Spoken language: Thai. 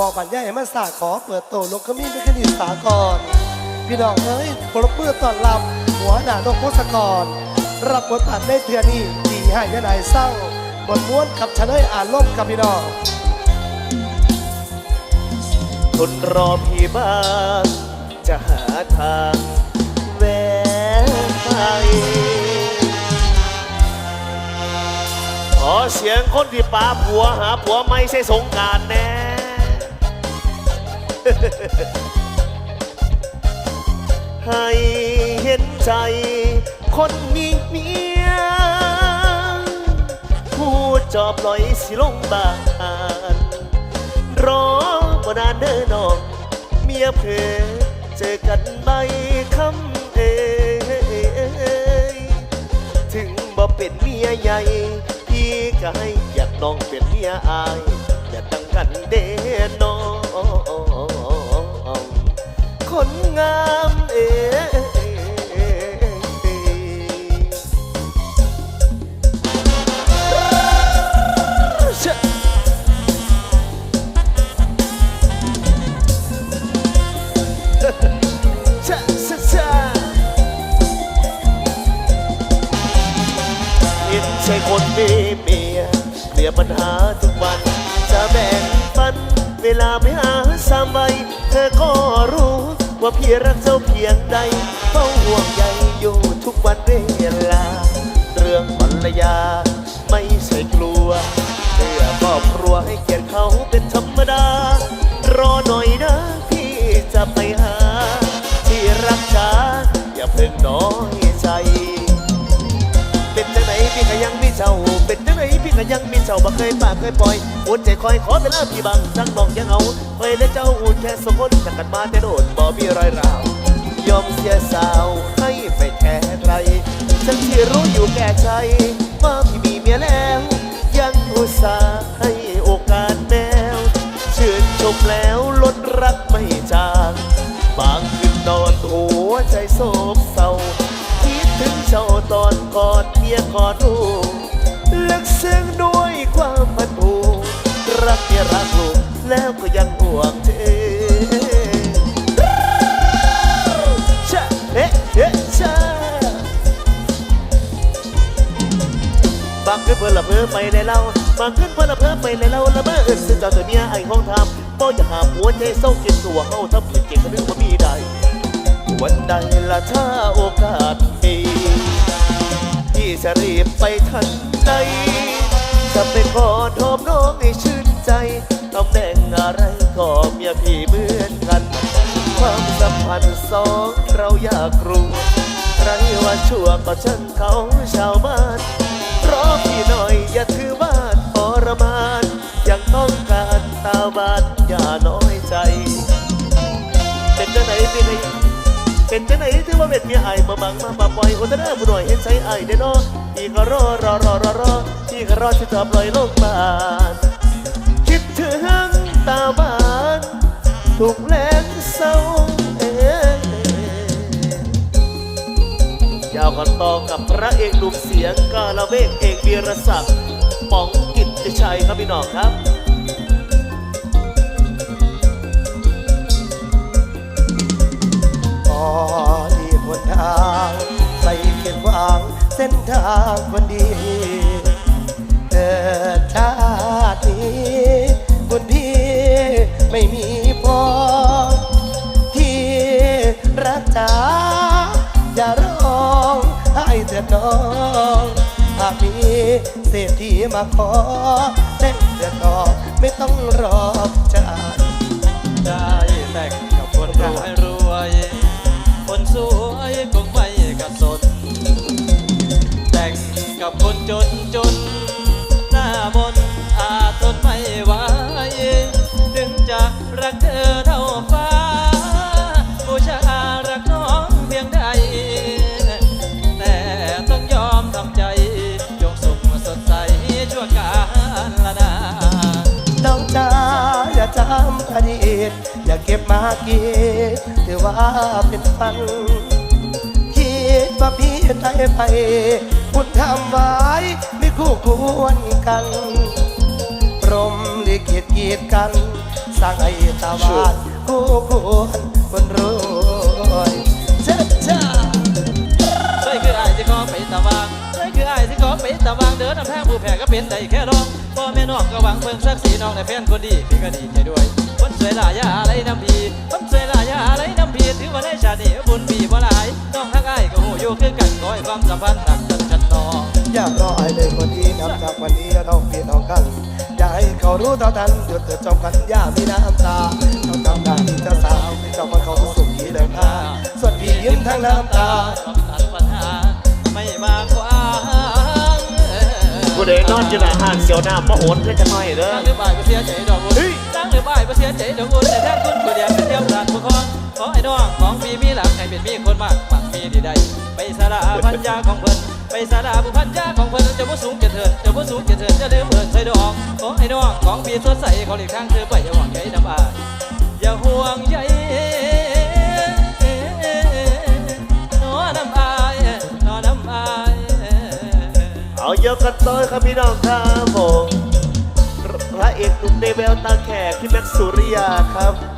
บอกบัญญาให้มาสาขอเปิดโตลกขมิ้นเป็นคณิตสากรพี่น้องเอ้ยปรบมือต้อนรับหัวหน้านกพศกร รับบทบาทในเทือนี้ดีให้ยนายสร้าบทม้วนกับชะเนยอ่านล่มกับพี่น้องคนรอพี่บ้างจะหาทางแวะไปขอเสียงคนที่ป้าผัวหาผัวไม่ใช่สงการแน่ ให้เห็นใจคนมีเมียพูดจอบลอยสิลงบานรอบ่นานเด้อน้องเมียเพอเจอกันใบคำเอยถึงบ่เป็นเมียใหญ่พี่ก็ให้อยากน้องเป็นเมียอาย อย่าตั้ง ใช่คนมีเมียเคลียปัญหาทุกวัน จะแบ่งปัน เวลาไม่หาสามใบเธอก็รู้ว่าพี่รักเจ้าเพียงใดเฝ้าห่วงใยอยู่ทุกวันเวลา เรื่องภรรยา ไม่ใช่กลัวเพื่อครอบครัวให้เกียรติเขาเป็นธรรมดา รอหน่อยนะพี่จะไปหา ที่รักษาอย่าเพิ่งน้อยใจ เจ้า เป็นจังไหนพี่ก็ยังมีเจ้าบ่เคยปากเคยปล่อยอดใจคอยขอเวลาพี่บังสั่งบอกยังเอาคอยและเจ้าอุ่นแค่สองคนจากกันมาแต่โดนบ่มีรอยร้าวยอมเสียสาวให้ไปแทนใครฉันที่รู้อยู่แก่ใจว่าพี่มีเมียแล้ว ยังอุตส่าห์ให้โอกาสแมวชื่นชมแล้วลดรักไม่จางบางคืนนอนหัวใจโศกเศร้าคิดถึงเจ้าตอนกอดเมียกอดลูก ซึ้งด้วยความพันผูกรักเมียรักลูกแล้วก็ยังห่วงเธอชะเอ๊ะเอ๊ะชะบางขึ้นเพื่อละเพื่อไปในเราบางขึ้นเพื่อละเพื่อไปในเราละเมื่ออื่นซึ่งเจ้าตัวเมียไอ้ห้องทำบ่ออยากหาหัวใจเศร้าเกินตัวเฮาทำผิดเก่งก็นึกว่ามีได้วันใดละถ้าโอกาสมี จะรีบไปทันใดจะไปขอโทมน้องให้ชื่นใจตำแหน่งอะไรก็เมียพี่เหมือนกัน ความสัมพันธ์สองเราอยากรู้ใครว่าชั่วก็ช่างเขาชาวบ้าน เป็นจังไหนถือว่าเป็นเมียไอ้มาบังมาปาปล่อยโอตเนอร์ผู้หน่อยเห็นใจไอ้เด้อเนาะพี่ก็รอรอรอรอรอพี่ก็รอที่จะปล่อยโลกบานคิดถึงตาบานถูกแรงเศร้าเอ้ยยาวกันต่อกับพระเอกหนุ่มเสียงกาละเวกเอกวีรศักดิ์ป๋องกิตติชัยครับพี่น้องครับ คนดีเกิดชาตินี้บุญพี่ไม่มีพอที่รักจ๋าอย่าร้องให้เถิดน้องหากมีเศรษฐีมาขอเส้นเดือดร้อนไม่ต้องรอจ่าได้แต่งกับคนรวย กับคนจนจน หน้ามนอาจทนไม่ไหวถึงจะรักเธอเท่าฟ้าบูชารักน้องเพียงใด แต่ต้องยอมทำใจยกสุขสดใสชั่วกาลนาน้องจ๋าอย่าจำอดีตอย่าเก็บมาคิดถือว่าเป็นฟันคิดว่าพี่ใจไป คุณทำไว้ไม่คู่ควรกันพรหมลิขิตกีดกัน สร้างไอ้ตาหวานคู่ควรคนรวยเจ้าจ้าเคยคือไอ้ายที่ขอไปตะวางเคยคือไอ้ายที่ขอไปตะวางเดินน้ำแพงผู้แพ้ก็เป็นได้แค่รองพ่อแม่น้องก็หวังเพิ่งสักสีน้องในแฟนคนดีพี่ก็ดีใจด้วยคนสวยลายาอะไรน้ำพีคนสวยลายาอะไรน้ำพี รู้เท่าทันหยุดเถิดจอมกันอย่ามีน้ำตาเขาทำได้ที่จะสาวเจ้ามาเขาสุขที่เดินทางส่วนพี่ยิ้มทั้งน้ำตาต้องตัดปัญหาไม่มาขวางผู้ใดนอนอยู่หน้าห้างเสียวหน้ามาโหนเพื่อจะน้อยเด้อตั้งหรือบ่ายก็เสียใจดอกบุญตั้งหรือบ่ายก็เสียใจดอกบุญแต่แท้คุณผู้เดียวเป็นเดียวร้านผู้ครองขอไอ้น้องของพี่มีหลังให้เป็นมีคนมากมากมีดีใดไปสาราพันยาของเพิ่น ไปสาราผู้พันยาของเพิ่นจะบ่สูงจะเถิดจะบ่สูงจะเถิดจะลืมเอิ้นใส่ดอกขอไอ้น้องของพี่สดใสเขาหลีกทางเธอไปอย่าหวังใยน้ำอาอย่าห่วงใยนอน้ำอายนอน้ำอายเอาเยอะกันต่อยครับพี่น้องครับผมพระเอกหนุ่มในแววตาแขกพี่แม็กซ์สุริยาครับ